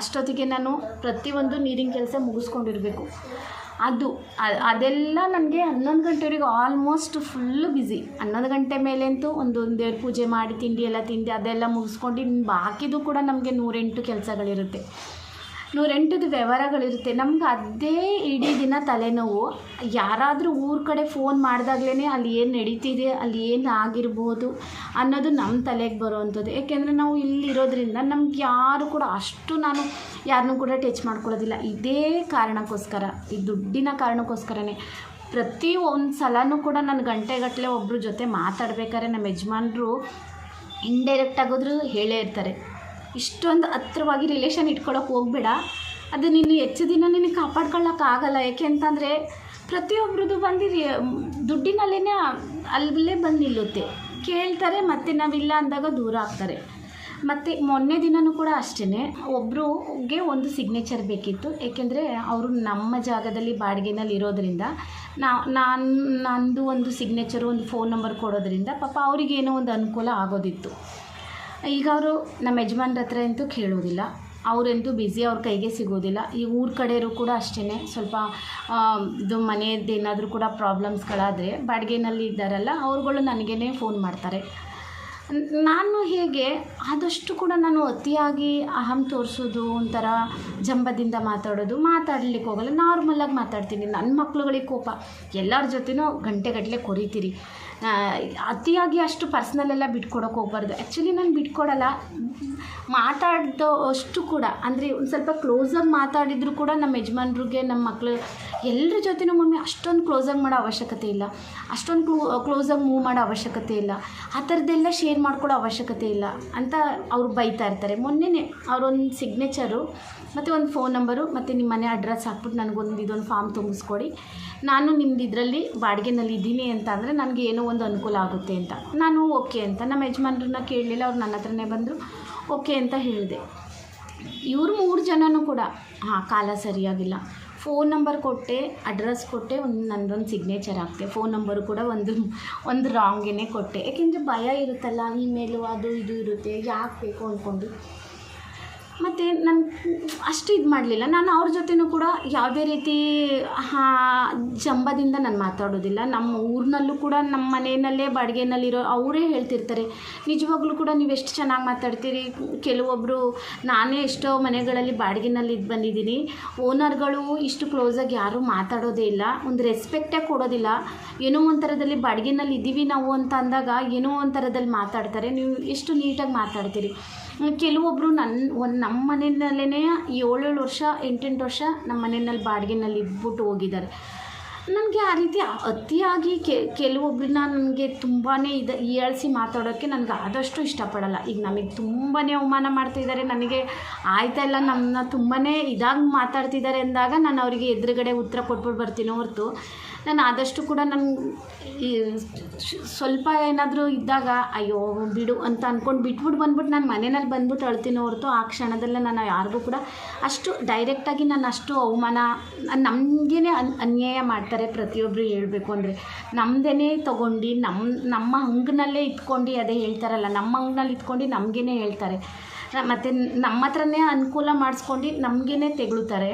ಅಷ್ಟೊತ್ತಿಗೆ ನಾನು ಪ್ರತಿಯೊಂದು ನೀರಿನ ಕೆಲಸ ಮುಗಿಸ್ಕೊಂಡಿರಬೇಕು. ಅದು ಅದೆಲ್ಲ ನನಗೆ ಹನ್ನೊಂದು ಗಂಟೆವರೆಗೂ ಆಲ್ಮೋಸ್ಟ್ ಫುಲ್ಲು ಬ್ಯುಸಿ ಹನ್ನೊಂದು ಗಂಟೆ ಮೇಲಂತೂ ಒಂದು ದೇವ್ರ ಪೂಜೆ ಮಾಡಿ, ತಿಂಡಿ ಎಲ್ಲ ತಿಂಡಿ ಅದೆಲ್ಲ ಮುಗಿಸ್ಕೊಂಡು ಇನ್ನು ಬಾಕಿದು ಕೂಡ ನಮಗೆ ನೂರೆಂಟು ಕೆಲಸಗಳಿರುತ್ತೆ. ನೂರೆಂಟದು ವ್ಯವಹಾರಗಳಿರುತ್ತೆ. ನಮ್ಗೆ ಅದೇ ಇಡೀ ದಿನ ತಲೆನೋವು. ಯಾರಾದರೂ ಊರ ಕಡೆ ಫೋನ್ ಮಾಡಿದಾಗ್ಲೇ ಅಲ್ಲಿ ಏನು ನಡೀತಿದೆ, ಅಲ್ಲಿ ಏನು ಆಗಿರ್ಬೋದು ಅನ್ನೋದು ನಮ್ಮ ತಲೆಗೆ ಬರೋವಂಥದ್ದು ಏಕೆಂದರೆ ನಾವು ಇಲ್ಲಿರೋದ್ರಿಂದ ನಮ್ಗೆ ಯಾರು ಕೂಡ ಅಷ್ಟು ನಾನು ಯಾರನ್ನೂ ಕೂಡ ಟಚ್ ಮಾಡ್ಕೊಳ್ಳೋದಿಲ್ಲ. ಇದೇ ಕಾರಣಕ್ಕೋಸ್ಕರ, ಈ ದುಡ್ಡಿನ ಕಾರಣಕ್ಕೋಸ್ಕರನೇ. ಪ್ರತಿ ಒಂದು ಸಲನೂ ಕೂಡ ನಾನು ಗಂಟೆಗಟ್ಟಲೆ ಒಬ್ಬರ ಜೊತೆ ಮಾತಾಡ್ಬೇಕಾದ್ರೆ ನಮ್ಮ ಯಜಮಾನ್ರು ಇಂಡೈರೆಕ್ಟ್ ಆಗೋದ್ರೂ ಹೇಳೇ ಇರ್ತಾರೆ. ಇಷ್ಟೊಂದು ಹತ್ರವಾಗಿ ರಿಲೇಷನ್ ಇಟ್ಕೊಳಕ್ಕೆ ಹೋಗ್ಬೇಡ. ಅದು ನೀನು ಹೆಚ್ಚು ದಿನ ನಿನಗೆ ಕಾಪಾಡ್ಕೊಳ್ಳೋಕ್ಕಾಗಲ್ಲ ಯಾಕೆ ಅಂತಂದರೆ ಪ್ರತಿಯೊಬ್ರದ್ದು ಬಂದು ದುಡ್ಡಿನಲ್ಲೇ ಅಲ್ಲೇ ಬಂದು ನಿಲ್ಲುತ್ತೆ. ಕೇಳ್ತಾರೆ, ಮತ್ತು ನಾವಿಲ್ಲ ಅಂದಾಗ ದೂರ ಆಗ್ತಾರೆ. ಮತ್ತು ಮೊನ್ನೆ ದಿನವೂ ಕೂಡ ಅಷ್ಟೇ ಒಬ್ರಿಗೆ ಒಂದು ಸಿಗ್ನೇಚರ್ ಬೇಕಿತ್ತು. ಏಕೆಂದರೆ ಅವರು ನಮ್ಮ ಜಾಗದಲ್ಲಿ ಬಾಡಿಗೆನಲ್ಲಿ ಇರೋದ್ರಿಂದ ನಾನು, ನಂದು ಒಂದು ಸಿಗ್ನೇಚರು ಒಂದು ಫೋನ್ ನಂಬರ್ ಕೊಡೋದರಿಂದ ಪಾಪ ಅವರಿಗೇನೋ ಒಂದು ಅನುಕೂಲ ಆಗೋದಿತ್ತು. ಈಗ ಅವರು ನಮ್ಮ ಯಜಮಾನ್ರ ಹತ್ರ ಅಂತೂ ಕೇಳೋದಿಲ್ಲ. ಅವರಂತೂ ಬ್ಯುಸಿ ಅವ್ರ ಕೈಗೆ ಸಿಗೋದಿಲ್ಲ. ಈ ಊರ ಕಡೆಯವರು ಕೂಡ ಅಷ್ಟೇ ಸ್ವಲ್ಪ ಇದು ಮನೆಯದ್ದು ಏನಾದರೂ ಕೂಡ ಪ್ರಾಬ್ಲಮ್ಸ್ಗಳಾದರೆ ಬಾಡಿಗೆನಲ್ಲಿ ಇದ್ದಾರಲ್ಲ, ಅವ್ರುಗಳು ನನಗೇ ಫೋನ್ ಮಾಡ್ತಾರೆ. ನಾನು ಹೇಗೆ, ಆದಷ್ಟು ಕೂಡ ನಾನು ಅತಿಯಾಗಿ ಅಹಂ ತೋರಿಸೋದು, ಒಂಥರ ಜಂಬದಿಂದ ಮಾತಾಡೋದು, ಮಾತಾಡಲಿಕ್ಕೆ ಹೋಗಲ್ಲ. ನಾರ್ಮಲಾಗಿ ಮಾತಾಡ್ತೀನಿ. ನನ್ನ ಮಕ್ಳುಗಳಿಗೆ ಕೋಪ. ಎಲ್ಲರ ಜೊತೆನೂ ಗಂಟೆಗಟ್ಟಲೆ ಕೊರಿತೀರಿ. ಅತಿಯಾಗಿ ಅಷ್ಟು ಪರ್ಸ್ನಲ್ ಎಲ್ಲ ಬಿಟ್ಕೊಡೋಕೆ ಹೋಗ್ಬಾರ್ದು. ಆ್ಯಕ್ಚುಲಿ ನಾನು ಬಿಟ್ಕೊಡಲ್ಲ. ಮಾತಾಡ್ದೋ ಅಷ್ಟು ಕೂಡ, ಅಂದರೆ ಒಂದು ಸ್ವಲ್ಪ ಕ್ಲೋಸಾಗಿ ಮಾತಾಡಿದ್ರು ಕೂಡ ನಮ್ಮ ಯಜಮಾನ್ರಿಗೆ ನಮ್ಮ ಮಕ್ಕಳು ಎಲ್ಲರ ಜೊತೆನೂ ಮಮ್ಮಿ ಅಷ್ಟೊಂದು ಕ್ಲೋಸಾಗಿ ಮಾಡೋ ಅವಶ್ಯಕತೆ ಇಲ್ಲ. ಅಷ್ಟೊಂದು ಕ್ಲೋ ಕ್ಲೋಸಾಗಿ ಮೂವ್ ಮಾಡೋ ಅವಶ್ಯಕತೆ ಇಲ್ಲ. ಆ ಥರದ್ದೆಲ್ಲ ಶೇರ್ ಮಾಡ್ಕೊಳ್ಳೋ ಅವಶ್ಯಕತೆ ಇಲ್ಲ ಅಂತ ಅವ್ರು ಬೈತಾ ಇರ್ತಾರೆ. ಮೊನ್ನೆನೇ ಅವರೊಂದು ಸಿಗ್ನೇಚರು ಮತ್ತು ಒಂದು ಫೋನ್ ನಂಬರು ಮತ್ತು ನಿಮ್ಮ ಮನೆ ಅಡ್ರೆಸ್ ಹಾಕ್ಬಿಟ್ಟು ನನಗೊಂದು ಇದೊಂದು ಫಾರ್ಮ್ ತುಂಬಿಸ್ಕೊಡಿ. ನಾನು ನಿಮ್ದು ಇದರಲ್ಲಿ ಬಾಡಿಗೆನಲ್ಲಿ ಇದ್ದೀನಿ ಅಂತ ಅಂದರೆ ನನಗೆ ಏನೋ ಒಂದು ಅನುಕೂಲ ಆಗುತ್ತೆ ಅಂತ. ನಾನು ಓಕೆ ಅಂತ. ನಮ್ಮ ಯಜಮಾನ್ರನ್ನ ಕೇಳಲಿಲ್ಲ, ಅವ್ರು ನನ್ನ ಹತ್ರನೇ ಬಂದರು. ಓಕೆ ಅಂತ ಹೇಳಿದೆ. ಇವರು ಮೂರು ಜನನೂ ಕೂಡ, ಹಾಂ, ಕಾಲ ಸರಿಯಾಗಿಲ್ಲ. ಫೋನ್ ನಂಬರ್ ಕೊಟ್ಟೆ ಅಡ್ರೆಸ್ ಕೊಟ್ಟೆ, ಒಂದು ನಂದೊಂದು ಸಿಗ್ನೇಚರ್ ಹಾಕ್ತೆ. ಫೋನ್ ನಂಬರು ಕೂಡ ಒಂದು ಒಂದು ರಾಂಗೇ ಕೊಟ್ಟೆ. ಯಾಕೆಂದರೆ ಭಯ ಇರುತ್ತಲ್ಲ ಇಮೇಲು ಅದು ಇದು ಇರುತ್ತೆ, ಯಾಕೆ ಬೇಕು ಅಂದ್ಕೊಂಡು ಮತ್ತು ನಾನು ಅಷ್ಟು ಇದು ಮಾಡಲಿಲ್ಲ. ನಾನು ಅವ್ರ ಜೊತೆನೂ ಕೂಡ ಯಾವುದೇ ರೀತಿ, ಹಾ, ಜಂಬದಿಂದ ನಾನು ಮಾತಾಡೋದಿಲ್ಲ. ನಮ್ಮ ಊರಿನಲ್ಲೂ ಕೂಡ ನಮ್ಮ ಮನೆಯಲ್ಲೇ ಬಾಡಿಗೆನಲ್ಲಿರೋ ಅವರೇ ಹೇಳ್ತಿರ್ತಾರೆ. ನಿಜವಾಗ್ಲೂ ಕೂಡ ನೀವು ಎಷ್ಟು ಚೆನ್ನಾಗಿ ಮಾತಾಡ್ತೀರಿ? ಕೆಲವೊಬ್ಬರು ನಾನೇ ಎಷ್ಟೋ ಮನೆಗಳಲ್ಲಿ ಬಾಡಿಗೆನಲ್ಲಿ ಇದು ಬಂದಿದ್ದೀನಿ. ಓನರ್ಗಳು ಇಷ್ಟು ಕ್ಲೋಸಾಗಿ ಯಾರೂ ಮಾತಾಡೋದೇ ಇಲ್ಲ. ಒಂದು ರೆಸ್ಪೆಕ್ಟೇ ಕೊಡೋದಿಲ್ಲ. ಏನೋ ಒಂಥರದಲ್ಲಿ ಬಾಡಿಗೆನಲ್ಲಿ ಇದ್ದೀವಿ ನಾವು ಅಂತ ಅಂದಾಗ ಏನೋ ಒಂಥರದಲ್ಲಿ ಮಾತಾಡ್ತಾರೆ. ನೀವು ಎಷ್ಟು ನೀಟಾಗಿ ಮಾತಾಡ್ತೀರಿ? ಕೆಲವೊಬ್ಬರು ನನ್ನ ಒಂದು ನಮ್ಮ ಮನೆಯಲ್ಲೇ ಏಳೇಳು ವರ್ಷ, ಎಂಟೆಂಟು ವರ್ಷ ನಮ್ಮ ಮನೆಯಲ್ಲಿ ಬಾಡಿಗೆನಲ್ಲಿ ಇದ್ಬಿಟ್ಟು ಹೋಗಿದ್ದಾರೆ. ನನಗೆ ಆ ರೀತಿ ಅತಿಯಾಗಿ ಕೆಲವೊಬ್ಬರನ್ನ ನನಗೆ ತುಂಬಾ ಇದು ಹೇಳಿಸಿ ಮಾತಾಡೋಕ್ಕೆ ನನಗೆ ಆದಷ್ಟು ಇಷ್ಟಪಡಲ್ಲ. ಈಗ ನಮಗೆ ತುಂಬಾ ಅವಮಾನ ಮಾಡ್ತಿದ್ದಾರೆ, ನನಗೆ ಆಯ್ತಾ ಇಲ್ಲ ನಮ್ಮನ್ನ ತುಂಬಾ ಇದಾಗಿ ಮಾತಾಡ್ತಿದ್ದಾರೆ ಅಂದಾಗ ನಾನು ಅವರಿಗೆ ಎದುರುಗಡೆ ಉತ್ತರ ಕೊಟ್ಬಿಟ್ಟು ಬರ್ತೀನಿ ಹೊರತು. ನಾನು ಆದಷ್ಟು ಕೂಡ ನಾನು ಸ್ವಲ್ಪ ಏನಾದರೂ ಇದ್ದಾಗ, ಅಯ್ಯೋ, ಬಿಡು, ಅಂತ ಅಂದ್ಕೊಂಡು ಬಿಟ್ಬಿಟ್ಟು ಬಂದ್ಬಿಟ್ಟು ನಾನು ಮನೆಯಲ್ಲಿ ಬಂದ್ಬಿಟ್ಟು ಅಳ್ತೀನಿ ಹೊರತು ಆ ಕ್ಷಣದಲ್ಲೇ ನಾನು ಯಾರಿಗೂ ಕೂಡ ಅಷ್ಟು ಡೈರೆಕ್ಟಾಗಿ ನಾನು ಅಷ್ಟು ಅವಮಾನ ನಮಗೇ ಅನ್, ಅನ್ಯಾಯ ಮಾಡ್ತಾರೆ ಪ್ರತಿಯೊಬ್ಬರು ಹೇಳಬೇಕು ಅಂದರೆ. ನಮ್ಮದೇ ತೊಗೊಂಡು ನಮ್ಮ ನಮ್ಮ ಹಂಗನಲ್ಲೇ ಇಟ್ಕೊಂಡು ಅದೇ ಹೇಳ್ತಾರಲ್ಲ, ನಮ್ಮ ಹಂಗ್ನಲ್ಲಿ ಇಟ್ಕೊಂಡು ನಮಗೇ ಹೇಳ್ತಾರೆ. ಮತ್ತು ನಮ್ಮ ಹತ್ರನೇ ಅನುಕೂಲ ಮಾಡಿಸ್ಕೊಂಡು ನಮಗೇ ತೆಗಳುತ್ತಾರೆ.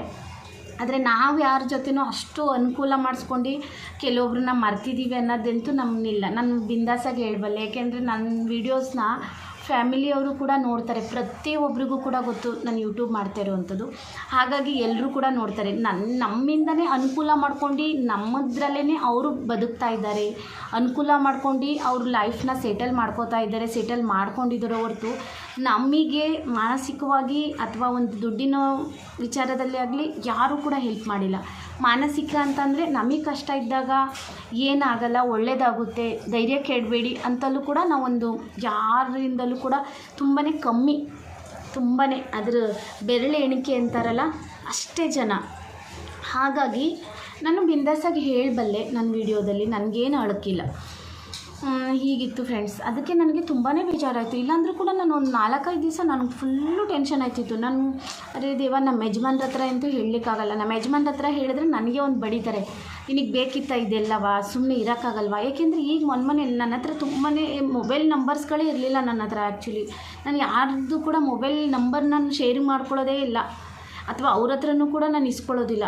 ಆದರೆ ನಾವು ಯಾರ ಜೊತೆನೂ ಅಷ್ಟು ಅನುಕೂಲ ಮಾಡಿಸ್ಕೊಂಡು ಕೆಲವೊಬ್ರನ್ನ ಮರ್ತಿದ್ದೀವಿ ಅನ್ನೋದಂತೂ ನಮ್ಮನ್ನಿಲ್ಲ ನಾನು ಬಿಂದಾಸಾಗಿ ಹೇಳ್ಬಲ್ಲೆ ಏಕೆಂದರೆ ನನ್ನ ವೀಡಿಯೋಸ್ನ ಫ್ಯಾಮಿಲಿಯವರು ಕೂಡ ನೋಡ್ತಾರೆ. ಪ್ರತಿಯೊಬ್ಬರಿಗೂ ಕೂಡ ಗೊತ್ತು ನಾನು ಯೂಟ್ಯೂಬ್ ಮಾಡ್ತಾ ಇರುವಂಥದ್ದು ಹಾಗಾಗಿ ಎಲ್ಲರೂ ಕೂಡ ನೋಡ್ತಾರೆ. ನನ್ನ ನಮ್ಮಿಂದನೇ ಅನುಕೂಲ ಮಾಡ್ಕೊಂಡು ನಮ್ಮದ್ರಲ್ಲೇ ಅವರು ಬದುಕ್ತಾ ಇದ್ದಾರೆ. ಅನುಕೂಲ ಮಾಡ್ಕೊಂಡು ಅವ್ರ ಲೈಫ್ನ ಸೆಟಲ್ ಮಾಡ್ಕೋತಾ ಇದ್ದಾರೆ ಸೆಟಲ್ ಮಾಡ್ಕೊಂಡಿದ್ದಾರೆ ಹೊರತು ನಮಗೆ ಮಾನಸಿಕವಾಗಿ ಅಥವಾ ಒಂದು ದುಡ್ಡಿನ ವಿಚಾರದಲ್ಲಿ ಆಗಲಿ ಯಾರೂ ಕೂಡ ಹೆಲ್ಪ್ ಮಾಡಿಲ್ಲ. ಮಾನಸಿಕ ಅಂತಂದರೆ ನಮಗೆ ಕಷ್ಟ ಇದ್ದಾಗ ಏನಾಗಲ್ಲ ಒಳ್ಳೆಯದಾಗುತ್ತೆ ಧೈರ್ಯ ಕೆಡಬೇಡಿ ಅಂತಲೂ ಕೂಡ ನಾವೊಂದು ಯಾರಿಂದಲೂ ಕೂಡ ತುಂಬಾ ಕಮ್ಮಿ ತುಂಬಾ ಅದರ ಬೆರಳು ಎಣಿಕೆ ಅಂತಾರಲ್ಲ ಅಷ್ಟೇ ಜನ. ಹಾಗಾಗಿ ನಾನು ಬಿಂದಾಸಾಗಿ ಹೇಳಬಲ್ಲೆ ನನ್ನ ವಿಡಿಯೋದಲ್ಲಿ, ನನಗೇನು ಅಳಕಿಲ್ಲ. ಹೀಗಿತ್ತು ಫ್ರೆಂಡ್ಸ್ ಅದಕ್ಕೆ ನನಗೆ ತುಂಬಾ ಬೇಜಾರಾಯಿತು. ಇಲ್ಲಾಂದರೂ ಕೂಡ ನಾನು ಒಂದು ನಾಲ್ಕೈದು ದಿವಸ ನನಗೆ ಫುಲ್ಲು ಟೆನ್ಷನ್ ಆಯ್ತಿತ್ತು ನಾನು, ಅರೆ ದೇವ ನಮ್ಮ ಯಜಮಾನ್ರ ಹತ್ರ ಅಂತೂ ಹೇಳಲಿಕ್ಕಾಗಲ್ಲ. ನಮ್ಮ ಯಜಮಾನ್ರ ಹತ್ರ ಹೇಳಿದ್ರೆ ನನಗೆ ಒಂದು ಬಡಿತಾರೆ. ನಿನಗೆ ಬೇಕಿತ್ತ ಇದೆಲ್ಲವಾ? ಸುಮ್ಮನೆ ಇರೋಕ್ಕಾಗಲ್ವಾ? ಏಕೆಂದರೆ ಈಗ ಮೊನ್ನೆ ನನ್ನ ಹತ್ರ ತುಂಬಾ ಮೊಬೈಲ್ ನಂಬರ್ಸ್ಗಳೇ ಇರಲಿಲ್ಲ ನನ್ನ ಹತ್ರ ಆ್ಯಕ್ಚುಲಿ ನಾನು ಯಾರ್ದು ಕೂಡ ಮೊಬೈಲ್ ನಂಬರ್ ನಾನು ಶೇರಿಂಗ್ ಮಾಡ್ಕೊಳ್ಳೋದೇ ಇಲ್ಲ. ಅಥವಾ ಅವ್ರ ಹತ್ರನೂ ಕೂಡ ನಾನು ಇಸ್ಕೊಳ್ಳೋದಿಲ್ಲ.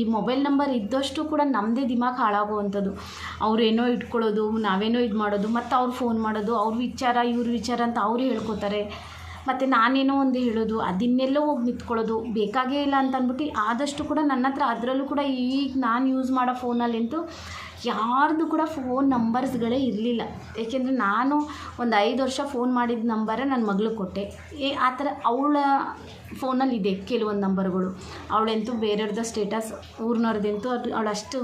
ಈ ಮೊಬೈಲ್ ನಂಬರ್ ಇದ್ದಷ್ಟು ಕೂಡ ನಮ್ಮದೇ ದಿಮಾಗ್ ಹಾಳಾಗುವಂಥದ್ದು. ಅವರೇನೋ ಇಟ್ಕೊಳ್ಳೋದು, ನಾವೇನೋ ಇದು ಮಾಡೋದು, ಮತ್ತು ಅವ್ರು ಫೋನ್ ಮಾಡೋದು, ಅವ್ರ ವಿಚಾರ, ಇವ್ರ ವಿಚಾರ ಅಂತ ಅವರು ಹೇಳ್ಕೊತಾರೆ. ಮತ್ತು ನಾನೇನೋ ಒಂದು ಹೇಳೋದು, ಅದನ್ನೆಲ್ಲೋ ಹೋಗಿ ನಿಂತ್ಕೊಳ್ಳೋದು, ಬೇಕಾಗೇ ಇಲ್ಲ ಅಂತ ಅಂದ್ಬಿಟ್ಟು ಆದಷ್ಟು ಕೂಡ ನನ್ನ ಹತ್ರ ಅದರಲ್ಲೂ ಕೂಡ ಈಗ ನಾನು ಯೂಸ್ ಮಾಡೋ ಫೋನಲ್ಲಂತೂ ಯಾರ್ದು ಕೂಡ ಫೋನ್ ನಂಬರ್ಸ್ಗಳೇ ಇರಲಿಲ್ಲ. ಏಕೆಂದರೆ ನಾನು ಒಂದು ಐದು ವರ್ಷ ಫೋನ್ ಮಾಡಿದ ನಂಬರೇ ನನ್ನ ಮಗ್ಳಿಗೆ ಕೊಟ್ಟೆ. ಏ, ಆ ಥರ ಅವಳ ಫೋನಲ್ಲಿದೆ ಕೆಲವೊಂದು ನಂಬರ್ಗಳು ಅವಳಂತೂ ಬೇರೆಯವ್ರದ್ದು ಸ್ಟೇಟಸ್ ಊರಿನವ್ರದ್ದಂತೂ ಅದು ಅವಳಷ್ಟು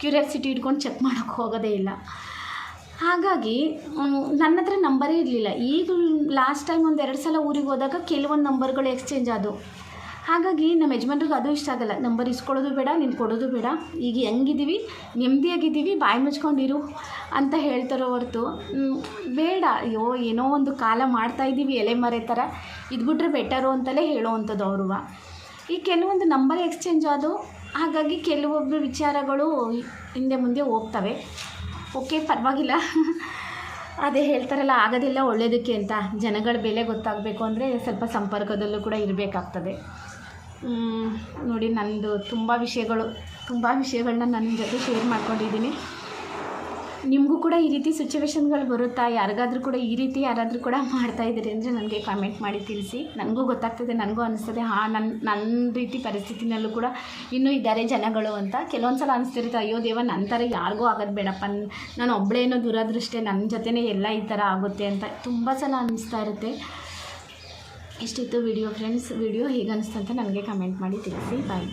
ಕ್ಯೂರಿಯಾಸಿಟಿ ಇಟ್ಕೊಂಡು ಚೆಕ್ ಮಾಡೋಕ್ಕೆ ಹೋಗೋದೇ ಇಲ್ಲ. ಹಾಗಾಗಿ ನನ್ನ ಹತ್ರ ನಂಬರೇ ಇರಲಿಲ್ಲ. ಈಗ ಲಾಸ್ಟ್ ಟೈಮ್ ಒಂದು ಎರಡು ಸಲ ಊರಿಗೆ ಹೋದಾಗ ಕೆಲವೊಂದು ನಂಬರ್ಗಳು ಎಕ್ಸ್ಚೇಂಜ್ ಆದವು. ಹಾಗಾಗಿ ನಮ್ಮ ಯಜಮಾನ್ರಿಗೆ ಅದು ಇಷ್ಟ ಆಗಲ್ಲ. ನಂಬರ್ ಇಸ್ಕೊಳ್ಳೋದು ಬೇಡ, ನೀನು ಕೊಡೋದು ಬೇಡ. ಈಗ ಹೆಂಗಿದ್ದೀವಿ? ನೆಮ್ಮದಿಯಾಗಿದ್ದೀವಿ, ಬಾಯಿ ಮುಚ್ಕೊಂಡಿರು ಅಂತ ಹೇಳ್ತಾರೋ ಹೊರತು. ಬೇಡ. ಅಯ್ಯೋ, ಏನೋ ಒಂದು ಕಾಲ ಮಾಡ್ತಾ ಇದ್ದೀವಿ, ಎಲೆ ಮರೆ ಥರ. ಇದ್ಬಿಟ್ರೆ ಬೆಟರು ಅಂತಲೇ ಹೇಳೋವಂಥದ್ದು ಅವರು ಈ ಕೆಲವೊಂದು ನಂಬರ್ ಎಕ್ಸ್ಚೇಂಜ್ ಆದವು ಹಾಗಾಗಿ ಕೆಲವೊಬ್ಬರು ವಿಚಾರಗಳು ಹಿಂದೆ ಮುಂದೆ ಹೋಗ್ತವೆ. ಓಕೆ, ಪರವಾಗಿಲ್ಲ. ಅದೇ ಹೇಳ್ತಾರಲ್ಲ, ಆಗೋದಿಲ್ಲ ಒಳ್ಳೆಯದಕ್ಕೆ ಅಂತ. ಜನಗಳ ಬೆಲೆ ಗೊತ್ತಾಗಬೇಕು ಅಂದರೆ ಸ್ವಲ್ಪ ಸಂಪರ್ಕದಲ್ಲೂ ಕೂಡ ಇರಬೇಕಾಗ್ತದೆ. ನೋಡಿ ನಂದು ತುಂಬ ವಿಷಯಗಳು, ತುಂಬ ವಿಷಯಗಳನ್ನ ನನ್ನ ಜೊತೆ ಶೇರ್ ಮಾಡ್ಕೊಂಡಿದ್ದೀನಿ. ನಿಮಗೂ ಕೂಡ ಈ ರೀತಿ ಸಿಚುವೇಶನ್ಗಳು ಬರುತ್ತಾ? ಯಾರಿಗಾದ್ರೂ ಕೂಡ ಈ ರೀತಿ ಯಾರಾದರೂ ಕೂಡ ಮಾಡ್ತಾ ಇದ್ದೀರಿ ಅಂದರೆ ನನಗೆ ಕಾಮೆಂಟ್ ಮಾಡಿ ತಿಳಿಸಿ. ನನಗೂ ಗೊತ್ತಾಗ್ತದೆ, ನನಗೂ ಅನಿಸ್ತದೆ. ಹಾಂ ನನ್ನ ನನ್ನ ರೀತಿ ಪರಿಸ್ಥಿತಿನಲ್ಲೂ ಕೂಡ ಇನ್ನೂ ಇದ್ದಾರೆ ಜನಗಳು ಅಂತ. ಕೆಲವೊಂದು ಸಲ ಅನಿಸ್ತಿರುತ್ತೆ, ಅಯ್ಯೋ ದೇವ ನನ್ನ ಥರ ಯಾರಿಗೂ ಆಗೋದು ಬೇಡಪ್ಪ. ನಾನು ಒಬ್ಬಳೇನೋ ದುರದೃಷ್ಟೇ ನನ್ನ ಜೊತೆನೇ ಎಲ್ಲ ಈ ಥರ ಆಗುತ್ತೆ ಅಂತ ತುಂಬ ಸಲ ಅನಿಸ್ತಾ ಇರುತ್ತೆ. ಇಷ್ಟಿತ್ತು ವಿಡಿಯೋ ಫ್ರೆಂಡ್ಸ್ ವಿಡಿಯೋ ಹೇಗೆ ಅನಿಸ್ತಂತ ನನಗೆ ಕಮೆಂಟ್ ಮಾಡಿ ತಿಳಿಸಿ. ಬಾಯ್